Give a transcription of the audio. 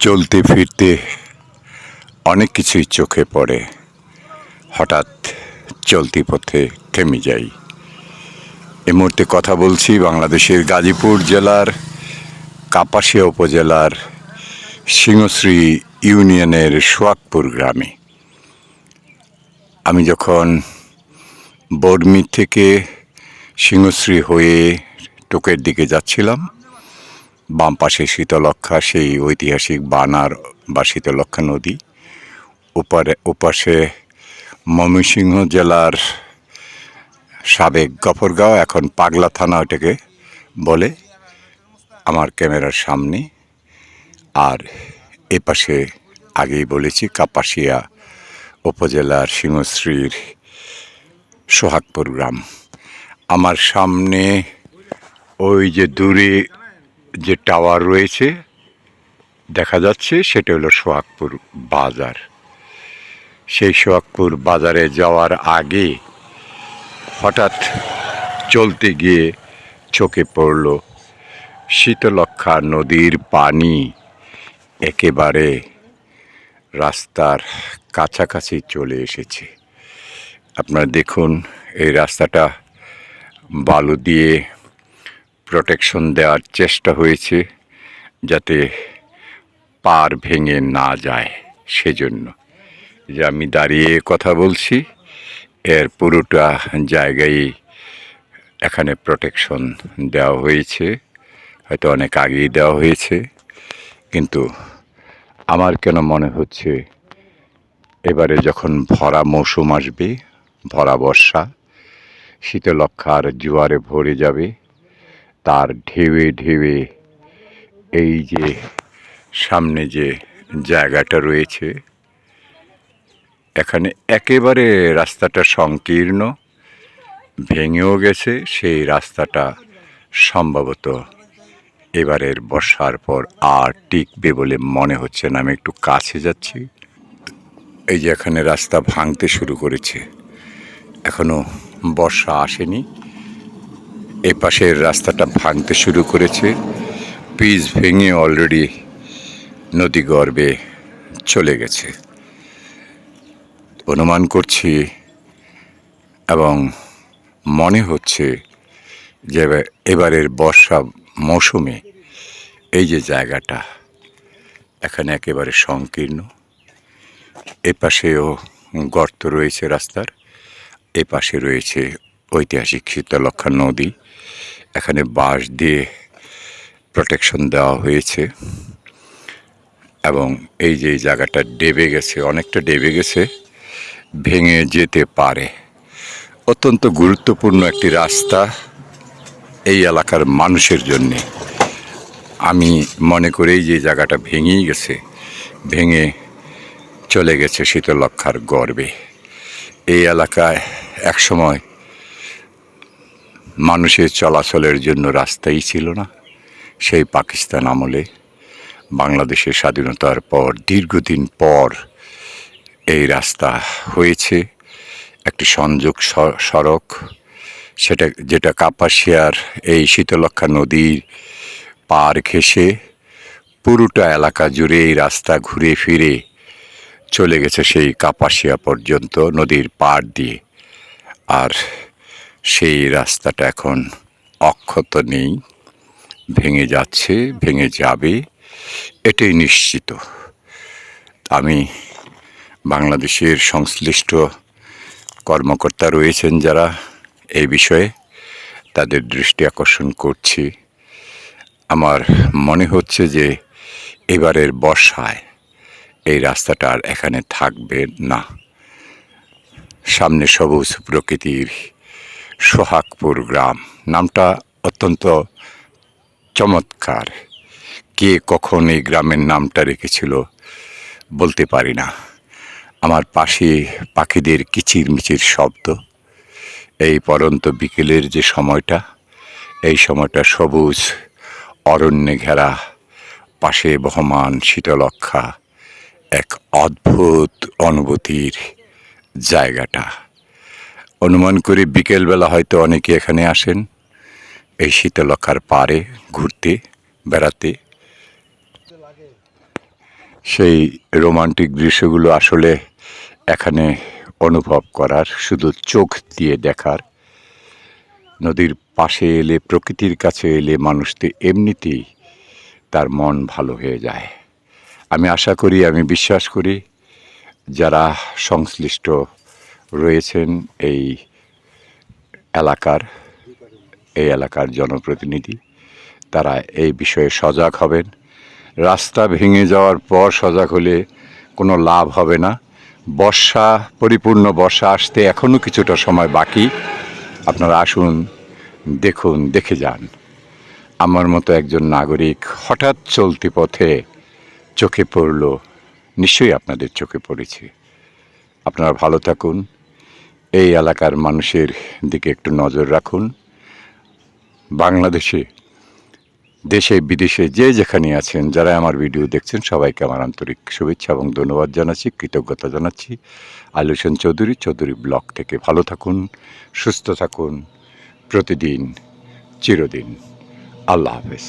চলতে ফিরতে অনেক কিছুই চোখে পড়ে। হঠাৎ চলতি পথে থেমে যাই। এ মুহূর্তে কথা বলছি বাংলাদেশের গাজীপুর জেলার কাপাসিয়া উপজেলার সিংহশ্রী ইউনিয়নের সোয়াকপুর গ্রামে। আমি যখন বর্মি থেকে সিংহশ্রী হয়ে টোকের দিকে যাচ্ছিলাম বাম পাশে শীতলক্ষা সেই ঐতিহাসিক বানার বা শীতলক্ষা নদী। ওপারে ওপাশে ময়মনসিংহ জেলার সাবেক গফরগাঁও, এখন পাগলা থানা ওটাকে বলে আমার ক্যামেরার সামনে। আর এ পাশে আগেই বলেছি, কাপাসিয়া উপজেলার সিংহশ্রীর সোহাগপুর গ্রাম। আমার সামনে ওই যে দূরে যে টাওয়ার রয়েছে, দেখা যাচ্ছে সেটা হলো সোহাগপুর বাজার। সেই সোহাগপুর বাজারে যাওয়ার আগে হঠাৎ চলতে গিয়ে চোখে পড়ল শীতলক্ষা নদীর পানি। একেবারে রাস্তার কাছাকাছি চলে এসেছে। আপনারা দেখুন, এই রাস্তাটা বালু দিয়ে প্রোটেকশন দেওয়ার চেষ্টা হয়েছে যাতে পার ভেঙে না যায় সেজন্য। যে আমি দাঁড়িয়ে কথা বলছি, এর পুরোটা জায়গায় এখানে প্রোটেকশন দেওয়া হয়েছে। হয়তো অনেক আগেই দেওয়া হয়েছে, কিন্তু আমার কেন মনে হচ্ছে এবারে যখন ভরা মৌসুম আসবে, ভরা বর্ষা শীতলক্ষার জোয়ারে ভরে যাবে তার ঢেউয়ে ঢেউয়ে এই যে সামনে যে জায়গাটা রয়েছে, এখানে একেবারে রাস্তাটা সংকীর্ণ, ভেঙেও গেছে, সেই রাস্তাটা সম্ভবত এবারের বর্ষার পর আর টিকবে বলে মনে হচ্ছে না। আমি একটু কাছে যাচ্ছি। এই যে এখানে রাস্তা ভাঙতে শুরু করেছে। এখনও বর্ষা আসেনি। এ পাশের রাস্তাটা ভাঙতে শুরু করেছে। পিচ ভেঙে অলরেডি নদী গর্ভে চলে গেছে। অনুমান করছি এবং মনে হচ্ছে যে এবারের বর্ষা মৌসুমে এই যে জায়গাটা এখানে একেবারে সংকীর্ণ। এ পাশেও গর্ত রয়েছে রাস্তার এ পাশে রয়েছে ঐতিহাসিক শীতলক্ষা নদী। এখানে বাঁশ দিয়ে প্রোটেকশন দেওয়া হয়েছে। এবং এই যে জায়গাটা ডেবে গেছে, অনেকটা ডেবে গেছে, ভেঙে যেতে পারে। অত্যন্ত গুরুত্বপূর্ণ একটি রাস্তা এই এলাকার মানুষের জন্যে। আমি মনে করি যে জায়গাটা ভেঙেই গেছে, ভেঙে চলে গেছে শীতলক্ষার গর্বে। এই এলাকায় একসময় মানুষের চলাচলের জন্য রাস্তাই ছিল না। সেই পাকিস্তান আমলে বাংলাদেশের স্বাধীনতার পর, দীর্ঘদিন পর এই রাস্তা হয়েছে। একটি সংযোগ সড়ক, সেটা, যেটা কাপাসিয়ার এই শীতলক্ষা নদীর পার ঘেঁষে পুরোটা এলাকা জুড়ে এই রাস্তা ঘুরে ফিরে চলে গেছে সেই কাপাসিয়া পর্যন্ত নদীর পাড় দিয়ে। আর সেই রাস্তাটা এখন অক্ষত নেই। ভেঙে যাচ্ছে, ভেঙে যাবে, এটাই নিশ্চিত। আমি বাংলাদেশের সংশ্লিষ্ট কর্মকর্তা রয়েছেন যারা এই বিষয়ে তাদের দৃষ্টি আকর্ষণ করছি। আমার মনে হচ্ছে যে এবারের বর্ষায় এই রাস্তাটা আর এখানে থাকবে না। সামনে সবুজ প্রকৃতির সোহাগপুর গ্রাম। নামটা অত্যন্ত চমৎকার। কে কখন এই গ্রামের নামটা রেখেছিল বলতে পারি না। আমার পাশে পাখিদের কিচিরমিচির শব্দ, এই পরন্ত বিকেলের যে সময়টা, এই সময়টা সবুজ অরণ্যে ঘেরা, পাশে বহমান শীতলক্ষা এক অদ্ভুত অনুভূতির জায়গাটা। অনুমান করি বিকেলবেলা হয়তো অনেকে এখানে আসেন। এই শীতলক্ষার পাড়ে, ঘুরতে, বেড়াতে। সেই রোমান্টিক দৃশ্যগুলো আসলে এখানে অনুভব করার, শুধু চোখ দিয়ে দেখার। নদীর পাশে এলে, প্রকৃতির কাছে এলে মানুষ তো এমনিতেই তার মন ভালো হয়ে যায়। আমি আশা করি, আমি বিশ্বাস করি, যারা সংশ্লিষ্ট রয়েছেন এই এলাকার এই এলাকার জনপ্রতিনিধি। তারা এই বিষয়ে সজাগ হবেন। রাস্তা ভেঙে যাওয়ার পর সজাগ হলে কোনো লাভ হবে না। বর্ষা, পরিপূর্ণ বর্ষা আসতে এখনও কিছুটা সময় বাকি। আপনারা আসুন, দেখুন, দেখে যান। আমার মতো একজন নাগরিক হঠাৎ চলতি পথে চোখে পড়ল, নিশ্চয়ই আপনাদের চোখে পড়েছে। আপনারা ভালো থাকুন। এই এলাকার মানুষের দিকে একটু নজর রাখুন। বাংলাদেশে, দেশে, বিদেশে যে যেখানে আছেন, যারা আমার ভিডিও দেখছেন, সবাইকে আমার আন্তরিক শুভেচ্ছা এবং ধন্যবাদ জানাচ্ছি, কৃতজ্ঞতা জানাচ্ছি। আলু হোসেন চৌধুরী চৌধুরী ব্লক থেকে ভালো থাকুন, সুস্থ থাকুন, প্রতিদিন, চিরদিন। আল্লাহ হাফেজ।